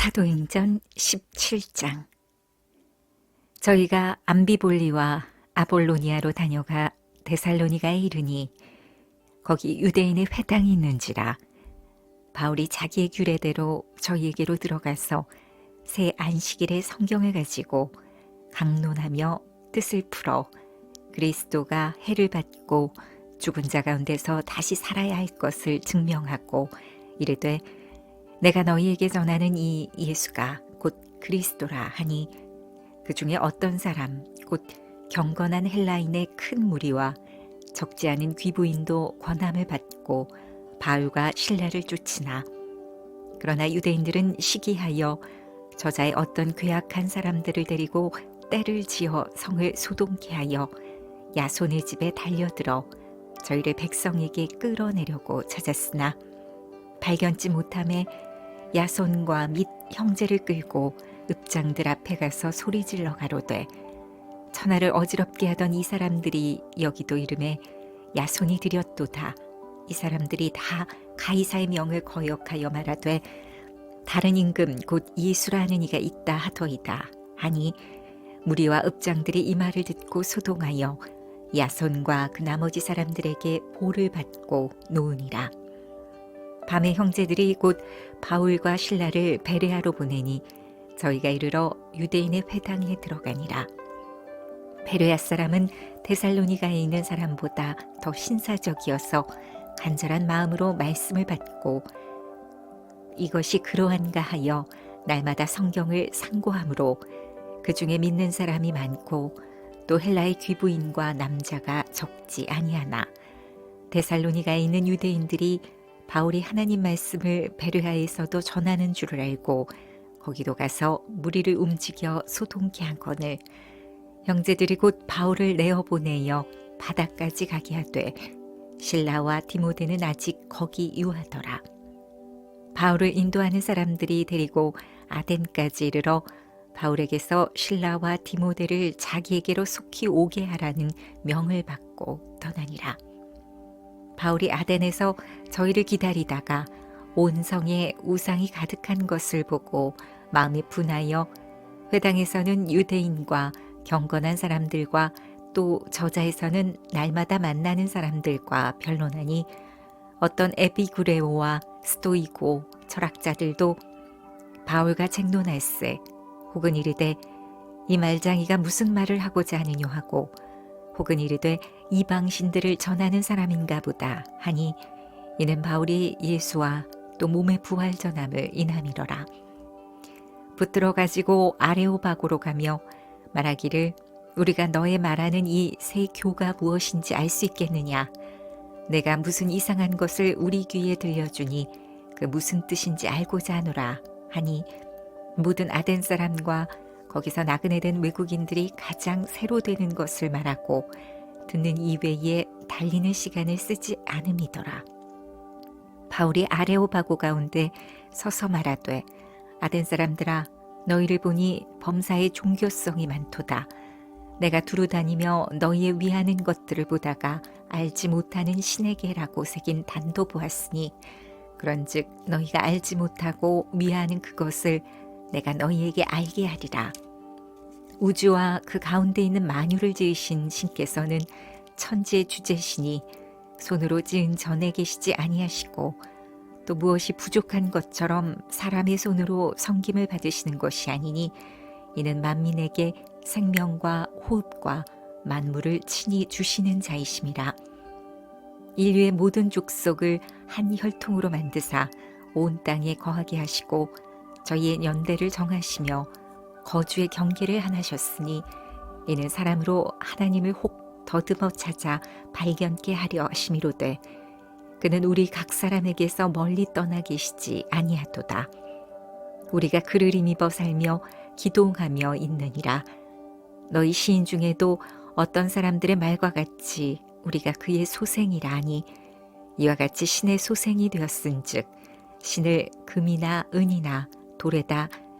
사도행전 17장. 저희가 암비볼리와 아볼로니아로 다녀가 데살로니가에 이르니 거기 유대인의 회당이 있는지라 바울이 자기의 규례대로 저희에게로 들어가서 새 안식일에 성경을 가지고 강론하며 뜻을 풀어 그리스도가 해를 받고 죽은 자 가운데서 다시 살아야 할 것을 증명하고 이르되 내가 너희에게 전하는 이 예수가 곧 그리스도라 하니 그 중에 어떤 사람 곧 경건한 헬라인의 큰 무리와 적지 않은 귀부인도 권함을 받고 바울과 신라를 쫓으나 그러나 유대인들은 시기하여 저자의 어떤 괴악한 사람들을 데리고 때를 지어 성을 소동케 하여 야손의 집에 달려들어 저희를 백성에게 끌어내려고 찾았으나 발견치 못함에 야손과 및 형제를 끌고 읍장들 앞에 가서 소리질러 가로되 천하를 어지럽게 하던 이 사람들이 여기도 이름에 야손이 드렸도다. 이 사람들이 다 가이사의 명을 거역하여 말하되 다른 임금 곧 예수라는 이가 있다 하더이다. 하니 무리와 읍장들이 이 말을 듣고 소동하여 야손과 그 나머지 사람들에게 보를 받고 놓으니라 밤에 형제들이 곧 바울과 신라를 베레아로 보내니 저희가 이르러 유대인의 회당에 들어가니라. 베레아 사람은 데살로니가에 있는 사람보다 더 신사적이어서 간절한 마음으로 말씀을 받고 이것이 그러한가 하여 날마다 성경을 상고함으로 그 중에 믿는 사람이 많고 또 헬라의 귀부인과 남자가 적지 아니하나 데살로니가에 있는 유대인들이 바울이 하나님 말씀을 베르하에서도 전하는 줄을 알고 거기도 가서 무리를 움직여 소동케 한건을 형제들이 곧 바울을 내어 보내어 바다까지 가게 하되 신라와 디모데는 아직 거기 유하더라. 바울을 인도하는 사람들이 데리고 아덴까지 이르러 바울에게서 신라와 디모데를 자기에게로 속히 오게 하라는 명을 받고 떠나니라. 바울이 아덴에서 저희를 기다리다가 온 성에 우상이 가득한 것을 보고 마음이 분하여 회당에서는 유대인과 경건한 사람들과 또 저자에서는 날마다 만나는 사람들과 변론하니 어떤 에피구레오와 스토이고 철학자들도 바울과 책론할세 혹은 이르되 이 말장이가 무슨 말을 하고자 하느냐 하고 혹은 이르되 이방신들을 전하는 사람인가 보다 하니 이는 바울이 예수와 또 몸의 부활 전함을 인함이러라. 붙들어 가지고 아레오바고로 가며 말하기를 우리가 너의 말하는 이 새 교가 무엇인지 알 수 있겠느냐? 내가 무슨 이상한 것을 우리 귀에 들려주니 그 무슨 뜻인지 알고자 하노라 하니 모든 아덴 사람과 거기서 나그네 된 외국인들이 가장 새로 되는 것을 말하고 듣는 이외에 달리는 시간을 쓰지 않음이더라. 바울이 아레오바고 가운데 서서 말하되 아덴 사람들아 너희를 보니 범사의 종교성이 많도다. 내가 두루 다니며 너희의 위하는 것들을 보다가 알지 못하는 신에게라고 새긴 단도 보았으니 그런즉 너희가 알지 못하고 위하는 그것을 내가 너희에게 알게 하리라. 우주와 그 가운데 있는 만유를 지으신 신께서는 천지의 주제시니 손으로 지은 전에 계시지 아니하시고 또 무엇이 부족한 것처럼 사람의 손으로 섬김을 받으시는 것이 아니니 이는 만민에게 생명과 호흡과 만물을 친히 주시는 자이심이라. 인류의 모든 족속을 한 혈통으로 만드사 온 땅에 거하게 하시고 저희의 연대를 정하시며 거주의 경계를 하나셨으니 이는 사람으로 하나님을 혹 더듬어 찾아 발견케 하려 하심이로되 그는 우리 각 사람에게서 멀리 떠나 계시지 아니하도다. 우리가 그를 힘입어 살며 기동하며 있느니라. 너희 시인 중에도 어떤 사람들의 말과 같이 우리가 그의 소생이라니 이와 같이 신의 소생이 되었은즉 신을 금이나 은이나 돌에다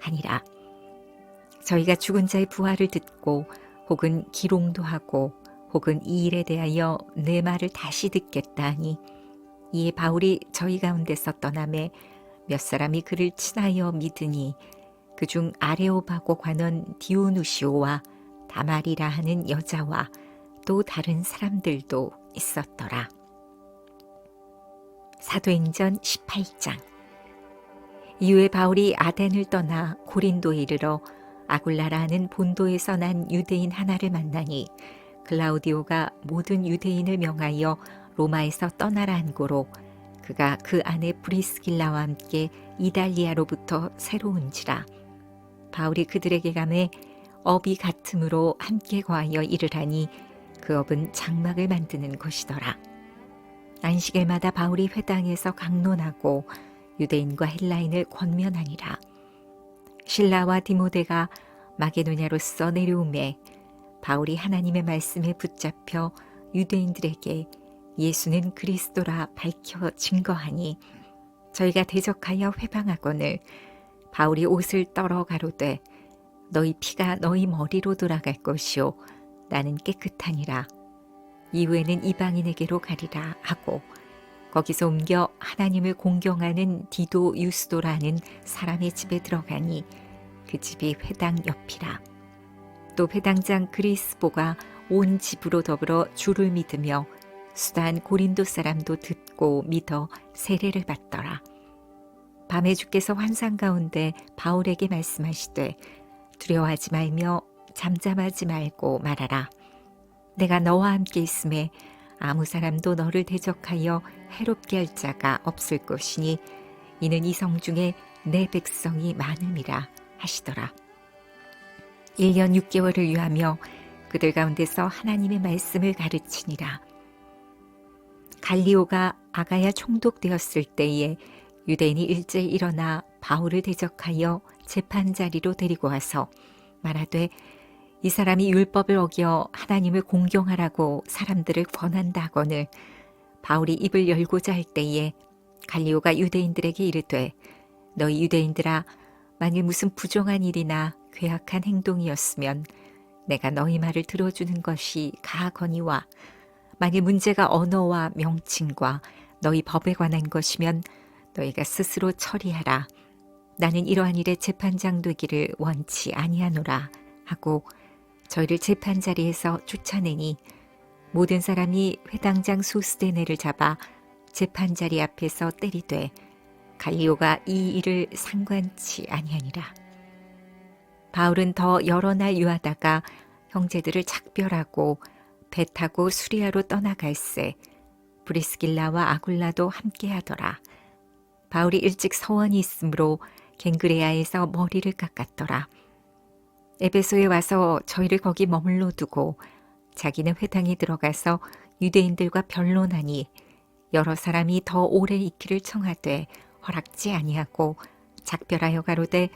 하니라. 저희가 죽은 자의 부활을 듣고 혹은 기롱도 하고 혹은 이 일에 대하여 내 말을 다시 듣겠다 하니 이에 바울이 저희 가운데서 떠남에 몇 사람이 그를 친하여 믿으니 그중 아레오바고 관원 디오누시오와 다말이라 하는 여자와 또 다른 사람들도 있었더라. 사도행전 18장 이후에 바울이 아덴을 떠나 고린도에 이르러 아굴라라는 본도에서 난 유대인 하나를 만나니 글라우디오가 모든 유대인을 명하여 로마에서 떠나라 한 고로 그가 그 안에 브리스길라와 함께 이달리아로부터 새로운지라 바울이 그들에게 감해 업이 같음으로 함께 거하여 일을 하니 그 업은 장막을 만드는 것이더라. 안식일마다 바울이 회당에서 강론하고 유대인과 헬라인을 권면하니라. 신라와 디모데가 마게도냐로서 내려오매 바울이 하나님의 말씀에 붙잡혀 유대인들에게 예수는 그리스도라 밝혀 증거하니 저희가 대적하여 회방하거늘 바울이 옷을 떨어 가로되 너희 피가 너희 머리로 돌아갈 것이요 나는 깨끗하니라 이후에는 이방인에게로 가리라 하고 거기서 옮겨 하나님을 공경하는 디도 유스도라는 사람의 집에 들어가니 그 집이 회당 옆이라 또 회당장 그리스보가 온 집으로 더불어 주를 믿으며 수단 고린도 사람도 듣고 믿어 세례를 받더라. 밤에 주께서 환상 가운데 바울에게 말씀하시되 두려워하지 말며 잠잠하지 말고 말하라. 내가 너와 함께 있음에 아무 사람도 너를 대적하여 해롭게 할 자가 없을 것이니 이는 이성 중에 내 백성이 많음이라 하시더라. 1년 6개월을 유하며 그들 가운데서 하나님의 말씀을 가르치니라. 갈리오가 아가야 총독되었을 때에 유대인이 일제히 일어나 바울을 대적하여 재판 자리로 데리고 와서 말하되 이 사람이 율법을 어겨 하나님을 공경하라고 사람들을 권한다 하거늘 바울이 입을 열고자 할 때에 갈리오가 유대인들에게 이르되 너희 유대인들아 만일 무슨 부정한 일이나 괴악한 행동이었으면 내가 너희 말을 들어주는 것이 가거니와 만일 문제가 언어와 명칭과 너희 법에 관한 것이면 너희가 스스로 처리하라. 나는 이러한 일에 재판장 되기를 원치 아니하노라 하고 저희를 재판 자리에서 쫓아내니 모든 사람이 회당장 소스데네를 잡아 재판 자리 앞에서 때리되 갈리오가 이 일을 상관치 아니하니라. 바울은 더 여러 날 유하다가 형제들을 작별하고 배 타고 수리아로 떠나갈새 브리스길라와 아굴라도 함께하더라. 바울이 일찍 서원이 있으므로 갱그레아에서 머리를 깎았더라. 에베소에 와서 저희를 거기 머물러 두고 자기는 회당에 들어가서 유대인들과 변론하니 여러 사람이 더 오래 있기를 청하되 허락지 아니하고 작별하여 가로되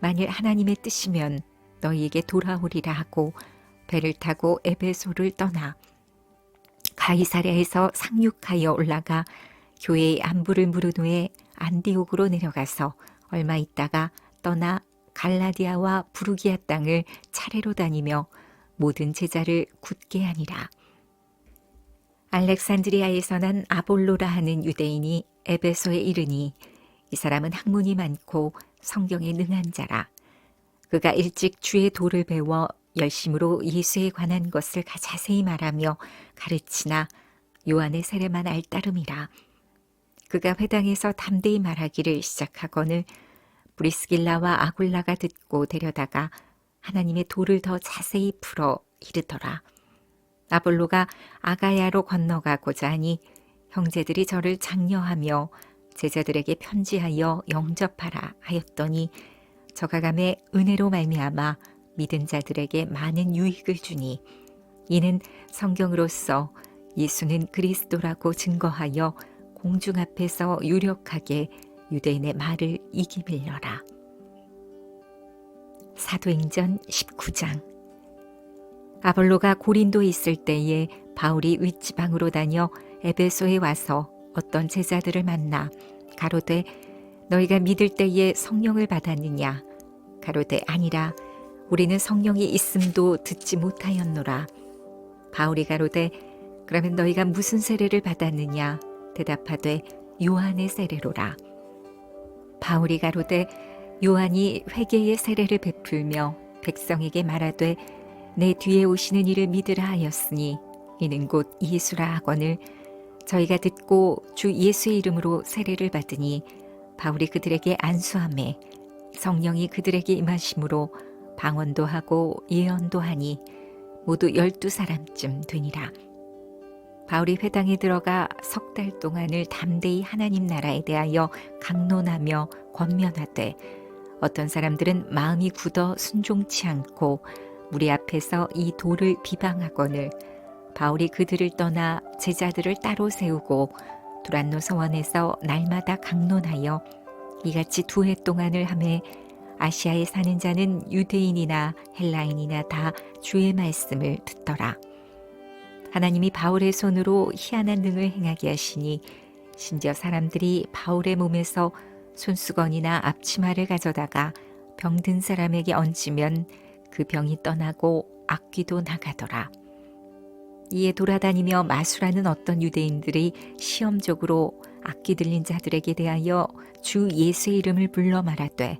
만일 하나님의 뜻이면 너희에게 돌아오리라 하고 배를 타고 에베소를 떠나 가이사랴에서 상륙하여 올라가 교회의 안부를 물은 후에 안디옥으로 내려가서 얼마 있다가 떠나 갈라디아와 부르기아 땅을 차례로 다니며 모든 제자를 굳게 하니라. 알렉산드리아에서 난 아볼로라 하는 유대인이 에베소에 이르니 이 사람은 학문이 많고 성경에 능한 자라. 그가 일찍 주의 도를 배워 열심으로 예수에 관한 것을 자세히 말하며 가르치나 요한의 세례만 알 따름이라. 그가 회당에서 담대히 말하기를 시작하거늘 브리스길라와 아굴라가 듣고 데려다가 하나님의 도를 더 자세히 풀어 이르더라. 아볼로가 아가야로 건너가고자 하니 형제들이 저를 장려하며 제자들에게 편지하여 영접하라 하였더니 저가 감에 은혜로 말미암아 믿은 자들에게 많은 유익을 주니 이는 성경으로서 예수는 그리스도라고 증거하여 공중 앞에서 유력하게 유대인의 말을 이기밀려라. 사도행전 19장. 아볼로가 고린도에 있을 때에 바울이 윗지방으로 다녀 에베소에 와서 어떤 제자들을 만나 가로되 너희가 믿을 때에 성령을 받았느냐? 가로되 아니라 우리는 성령이 있음도 듣지 못하였노라. 바울이 가로되 그러면 너희가 무슨 세례를 받았느냐? 대답하되 요한의 세례로라. 바울이 가로되 요한이 회개의 세례를 베풀며 백성에게 말하되 내 뒤에 오시는 이를 믿으라 하였으니 이는 곧 예수라 하거늘 저희가 듣고 주 예수의 이름으로 세례를 받으니 바울이 그들에게 안수함에 성령이 그들에게 임하심으로 방언도 하고 예언도 하니 모두 열두 사람쯤 되니라. 바울이 회당에 들어가 석 달 동안을 담대히 하나님 나라에 대하여 강론하며 권면하되 어떤 사람들은 마음이 굳어 순종치 않고 우리 앞에서 이 돌을 비방하거늘 바울이 그들을 떠나 제자들을 따로 세우고 두란노 서원에서 날마다 강론하여 이같이 두 해 동안을 함에 아시아에 사는 자는 유대인이나 헬라인이나 다 주의 말씀을 듣더라. 하나님이 바울의 손으로 희한한 능을 행하게 하시니 심지어 사람들이 바울의 몸에서 손수건이나 앞치마를 가져다가 병든 사람에게 얹으면 그 병이 떠나고 악귀도 나가더라. 이에 돌아다니며 마수라는 어떤 유대인들이 시험적으로 악기 들린 자들에게 대하여 주 예수의 이름을 불러 말하되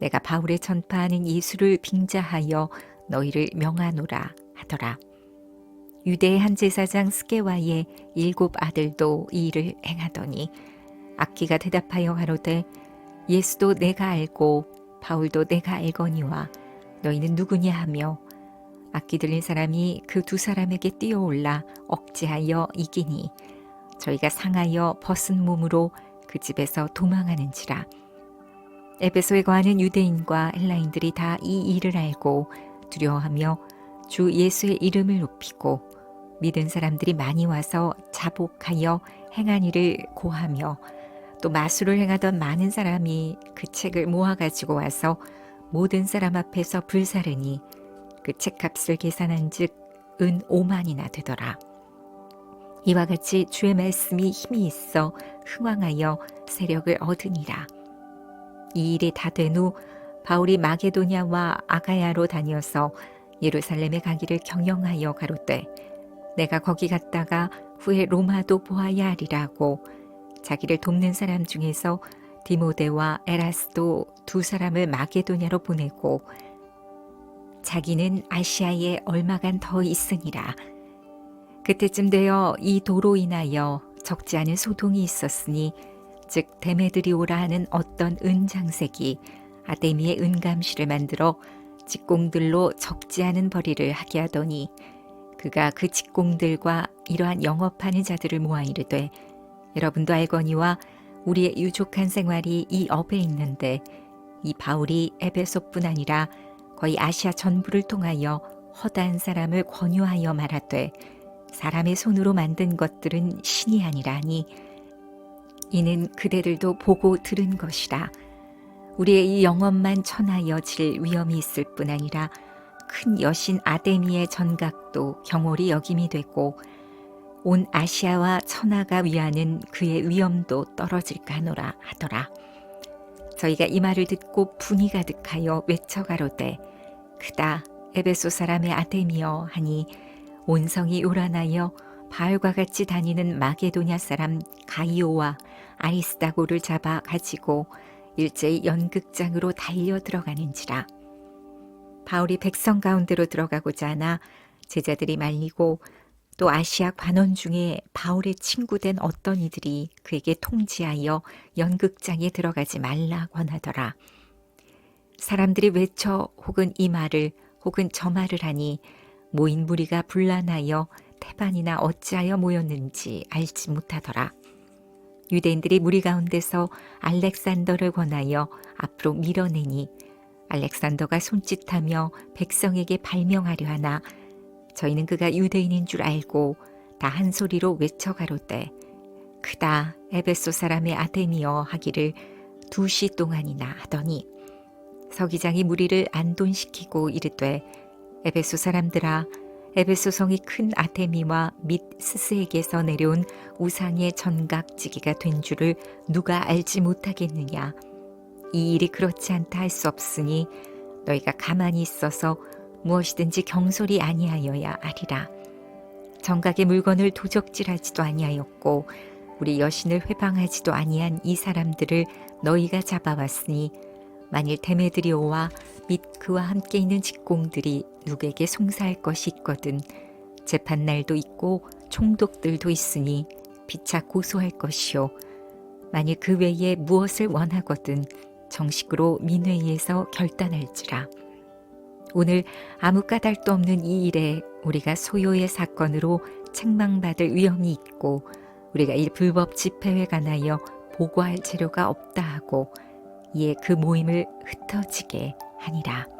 내가 바울의 전파하는 예수를 빙자하여 너희를 명하노라 하더라. 유대의 한 제사장 스게와의 일곱 아들도 이 일을 행하더니 악기가 대답하여 가로되 예수도 내가 알고 바울도 내가 알거니와 너희는 누구냐? 하며 악기 들린 사람이 그 두 사람에게 뛰어올라 억제하여 이기니 저희가 상하여 벗은 몸으로 그 집에서 도망하는지라. 에베소에 거하는 유대인과 헬라인들이 다 이 일을 알고 두려워하며 주 예수의 이름을 높이고 믿은 사람들이 많이 와서 자복하여 행한 일을 고하며 또 마술을 행하던 많은 사람이 그 책을 모아 가지고 와서 모든 사람 앞에서 불사르니 그 책값을 계산한즉 은 5만이나 되더라. 이와 같이 주의 말씀이 힘이 있어 흥왕하여 세력을 얻으니라. 이 일이 다 된 후 바울이 마게도냐와 아가야로 다녀서 예루살렘에 가기를 경영하여 가로되 내가 거기 갔다가 후에 로마도 보아야 하리라고 자기를 돕는 사람 중에서 디모데와 에라스도 두 사람을 마게도냐로 보내고 자기는 아시아에 얼마간 더 있으니라. 그때쯤 되어 이 도로 인하여 적지 않은 소동이 있었으니 즉 데메드리오라 하는 어떤 은장색이 아데미의 은감실을 만들어 직공들로 적지 않은 벌이를 하게 하더니 그가 그 직공들과 이러한 영업하는 자들을 모아 이르되 여러분도 알거니와 우리의 유족한 생활이 이 업에 있는데 이 바울이 에베소뿐 아니라 거의 아시아 전부를 통하여 허다한 사람을 권유하여 말하되 사람의 손으로 만든 것들은 신이 아니라니 이는 그대들도 보고 들은 것이라. 우리의 이 영업만 천하여 질 위험이 있을 뿐 아니라 큰 여신 아데미의 전각도 경홀이 여김이 되고 온 아시아와 천하가 위하는 그의 위엄도 떨어질까 하노라 하더라. 저희가 이 말을 듣고 분이 가득하여 외쳐가로되 크다 에베소 사람의 아데미여 하니 온 성이 요란하여 바알과 같이 다니는 마게도냐 사람 가이오와 아리스다고를 잡아 가지고 일제히 연극장으로 달려 들어가는지라. 바울이 백성 가운데로 들어가고자 하나 제자들이 말리고 또 아시아 관원 중에 바울의 친구된 어떤 이들이 그에게 통지하여 연극장에 들어가지 말라 권하더라. 사람들이 외쳐 혹은 이 말을 혹은 저 말을 하니 모인 무리가 분란하여 태반이나 어찌하여 모였는지 알지 못하더라. 유대인들이 무리 가운데서 알렉산더를 권하여 앞으로 밀어내니 알렉산더가 손짓하며 백성에게 발명하려 하나 저희는 그가 유대인인 줄 알고 다 한 소리로 외쳐 가로되 크다 에베소 사람의 아데미어 하기를 두 시 동안이나 하더니 서기장이 무리를 안돈시키고 이르되 에베소 사람들아 에베소 성이 큰 아테미와 및 스스에게서 내려온 우상의 전각지기가 된 줄을 누가 알지 못하겠느냐? 이 일이 그렇지 않다 할 수 없으니 너희가 가만히 있어서 무엇이든지 경솔이 아니하여야 하리라. 정각의 물건을 도적질하지도 아니하였고 우리 여신을 회방하지도 아니한 이 사람들을 너희가 잡아왔으니 만일 데메드리오와 및 그와 함께 있는 직공들이 누구에게 송사할 것이 있거든 재판 날도 있고 총독들도 있으니 피차 고소할 것이요. 만일 그 외에 무엇을 원하거든 정식으로 민회의에서 결단할지라 오늘 아무 까닭도 없는 이 일에 우리가 소요의 사건으로 책망받을 위험이 있고 우리가 이 불법 집회에 관하여 보고할 재료가 없다 하고 이에 그 모임을 흩어지게 하니라.